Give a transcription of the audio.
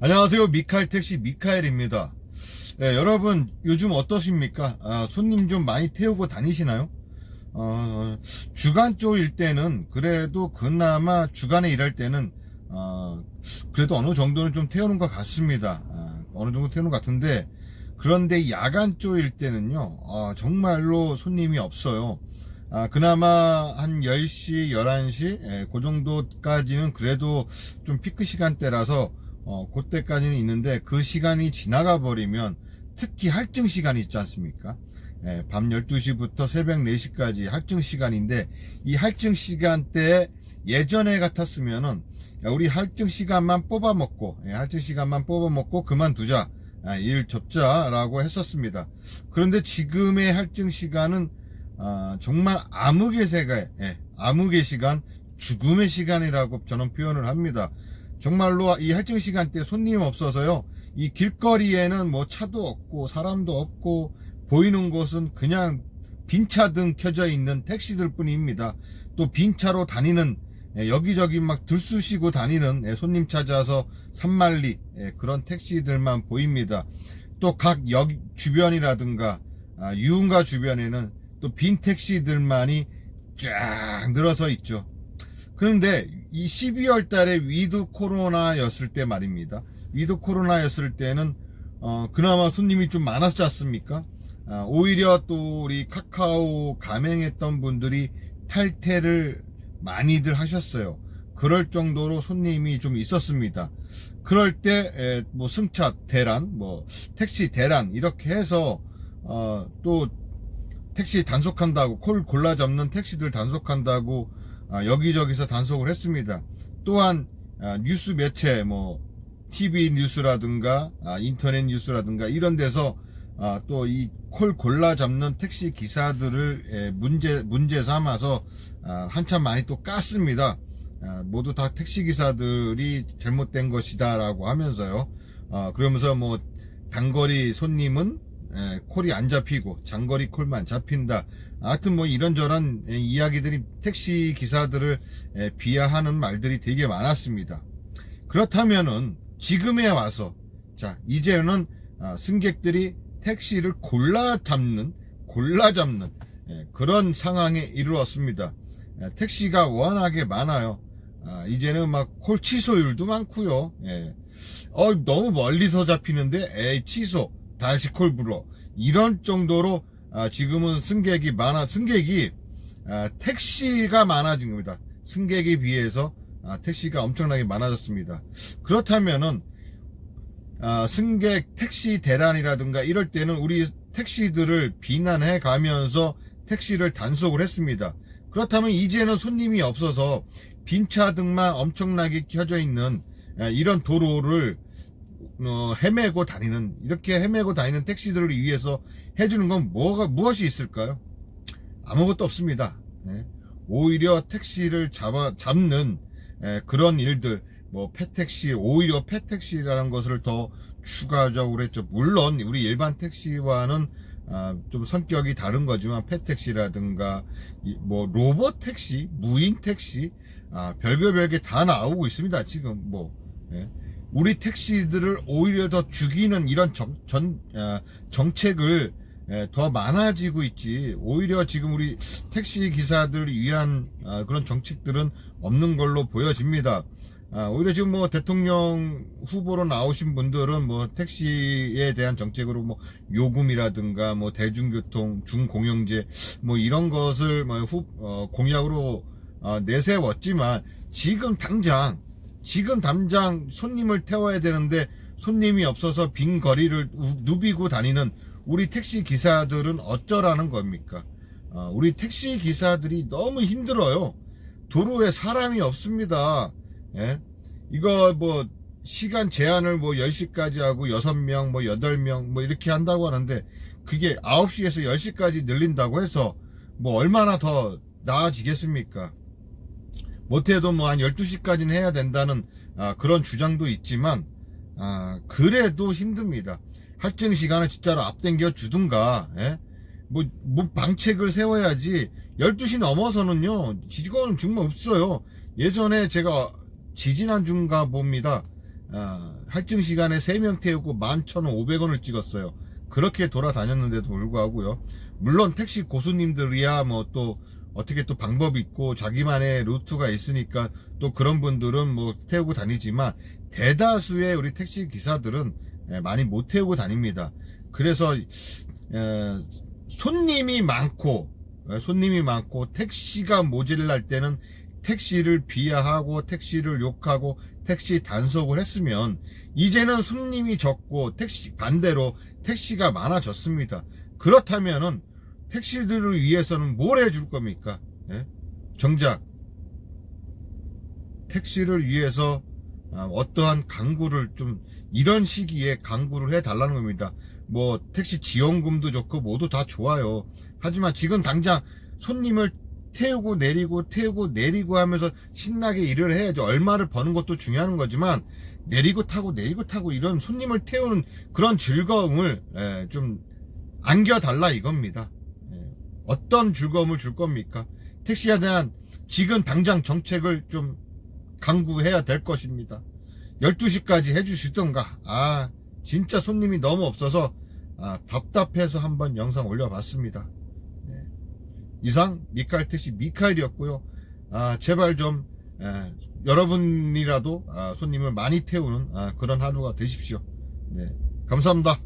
안녕하세요. 미카엘 택시 미카엘입니다. 예, 여러분 요즘 어떠십니까? 아, 손님 좀 많이 태우고 다니시나요? 어, 주간 쪽일 때는 그래도 그나마 주간에 일할 때는 어, 그래도 어느 정도는 좀 태우는 것 같습니다. 아, 어느 정도 태우는 것 같은데 그런데 야간 쪽일 때는요 아, 정말로 손님이 없어요. 아, 그나마 한 10시, 11시, 예, 그 정도까지는 그래도 좀 피크 시간대라서, 어, 그때까지는 있는데, 그 시간이 지나가 버리면, 특히 할증 시간이 있지 않습니까? 예, 밤 12시부터 새벽 4시까지 할증 시간인데, 이 할증 시간대에 예전에 같았으면은, 야, 우리 할증 시간만 뽑아먹고, 예, 할증 시간만 뽑아먹고 그만두자. 아, 일 접자라고 했었습니다. 그런데 지금의 할증 시간은 아, 정말 암흑의 세계, 예, 암흑의 시간, 죽음의 시간이라고 저는 표현을 합니다. 정말로 이 할증 시간대 손님 없어서요. 이 길거리에는 뭐 차도 없고 사람도 없고 보이는 곳은 그냥 빈차 등 켜져 있는 택시들 뿐입니다. 또 빈차로 다니는 예, 여기저기 막 들쑤시고 다니는 예, 손님 찾아서 산만리 예, 그런 택시들만 보입니다. 또 각 역 주변이라든가 아, 유흥가 주변에는 또 빈 택시들만이 쫙 늘어서 있죠. 그런데 이 12월 달에 위드 코로나였을 때 말입니다. 위드 코로나였을 때는 어, 그나마 손님이 좀 많았지 않습니까? 아, 오히려 또 우리 카카오 가맹했던 분들이 탈퇴를 많이들 하셨어요. 그럴 정도로 손님이 좀 있었습니다. 그럴 때 뭐 승차 대란, 뭐 택시 대란 이렇게 해서 어, 또 택시 단속한다고 콜 골라 잡는 택시들 단속한다고 아, 여기저기서 단속을 했습니다. 또한 아, 뉴스 매체 뭐 TV 뉴스라든가 아, 인터넷 뉴스라든가 이런 데서 아, 또이 콜 골라 잡는 택시 기사들을 에, 문제 문제 삼아서 아, 한참 많이 또 깠습니다. 아, 모두 다 택시 기사들이 잘못된 것이다라고 하면서요. 아, 그러면서 뭐 단거리 손님은 에, 콜이 안 잡히고 장거리 콜만 잡힌다. 하여튼 뭐 이런저런 에, 이야기들이 택시 기사들을 에, 비하하는 말들이 되게 많았습니다. 그렇다면은 지금에 와서 자 이제는 아, 승객들이 택시를 골라 잡는 골라 잡는 예, 그런 상황에 이르렀습니다. 예, 택시가 워낙에 많아요. 아, 이제는 막 콜 취소율도 많고요. 예. 어 너무 멀리서 잡히는데 에이 취소 다시 콜 불러 이런 정도로 아, 지금은 승객이 많아 승객이 아, 택시가 많아진 겁니다. 승객에 비해서 아, 택시가 엄청나게 많아졌습니다. 그렇다면은 아, 승객 택시 대란이라든가 이럴 때는 우리 택시들을 비난해 가면서 택시를 단속을 했습니다. 그렇다면 이제는 손님이 없어서 빈차 등만 엄청나게 켜져 있는 아, 이런 도로를 어, 헤매고 다니는 이렇게 헤매고 다니는 택시들을 위해서 해주는 건 뭐가 무엇이 있을까요? 아무것도 없습니다. 예. 오히려 택시를 잡아 잡는 예, 그런 일들 뭐 패택시 오히려 패택시라는 것을 더 추가적으로 했죠. 물론 우리 일반 택시와는 아, 좀 성격이 다른 거지만 패택시라든가 이, 뭐 로봇 택시, 무인 택시 아, 별거 별게 다 나오고 있습니다. 지금 뭐 예. 우리 택시들을 오히려 더 죽이는 이런 정, 전, 아, 정책을 예, 더 많아지고 있지. 오히려 지금 우리 택시 기사들을 위한 아, 그런 정책들은 없는 걸로 보여집니다. 아, 오히려 지금 뭐 대통령 후보로 나오신 분들은 뭐 택시에 대한 정책으로 뭐 요금이라든가 뭐 대중교통 중공영제 뭐 이런 것을 뭐 후, 어, 공약으로 어, 내세웠지만 지금 당장 지금 당장 손님을 태워야 되는데 손님이 없어서 빈 거리를 우- 누비고 다니는 우리 택시 기사들은 어쩌라는 겁니까? 어, 우리 택시 기사들이 너무 힘들어요. 도로에 사람이 없습니다. 예? 이거 뭐 시간 제한을 뭐 10시까지 하고 6명 뭐 8명 뭐 이렇게 한다고 하는데 그게 9시에서 10시까지 늘린다고 해서 뭐 얼마나 더 나아지겠습니까? 못해도 뭐 한 12시까지는 해야 된다는 아, 그런 주장도 있지만 아, 그래도 힘듭니다. 할증 시간을 진짜로 앞당겨 주든가 예? 뭐, 뭐 방책을 세워야지 12시 넘어서는요 직원은 정말 없어요. 예전에 제가 지지난주인가 봅니다. 아, 할증 시간에 3명 태우고 11,500원을 찍었어요. 그렇게 돌아다녔는데도 불구하고요. 물론 택시 고수님들이야 뭐 또 어떻게 또 방법이 있고 자기만의 루트가 있으니까 또 그런 분들은 뭐 태우고 다니지만 대다수의 우리 택시 기사들은 예, 많이 못 태우고 다닙니다. 그래서 에, 손님이 많고 에, 손님이 많고 택시가 모질랄 때는 택시를 비하하고 택시를 욕하고 택시 단속을 했으면 이제는 손님이 적고 택시 반대로 택시가 많아졌습니다. 그렇다면은 택시들을 위해서는 뭘 해줄 겁니까? 예? 정작 택시를 위해서 아, 어떠한 강구를 좀 이런 시기에 강구를 해 달라는 겁니다. 뭐 택시 지원금도 좋고 모두 다 좋아요. 하지만 지금 당장 손님을 태우고 내리고 태우고 내리고 하면서 신나게 일을 해야죠. 얼마를 버는 것도 중요한 거지만 내리고 타고 내리고 타고 이런 손님을 태우는 그런 즐거움을 예, 좀 안겨달라 이겁니다. 예, 어떤 즐거움을 줄 겁니까? 택시에 대한 지금 당장 정책을 좀 강구해야 될 것입니다. 12시까지 해주시던가. 아, 진짜 손님이 너무 없어서 아, 답답해서 한번 영상 올려봤습니다. 예. 이상 미카엘 택시 미카엘이었고요. 아, 제발 좀 에, 여러분이라도 아, 손님을 많이 태우는 아, 그런 하루가 되십시오. 네, 감사합니다.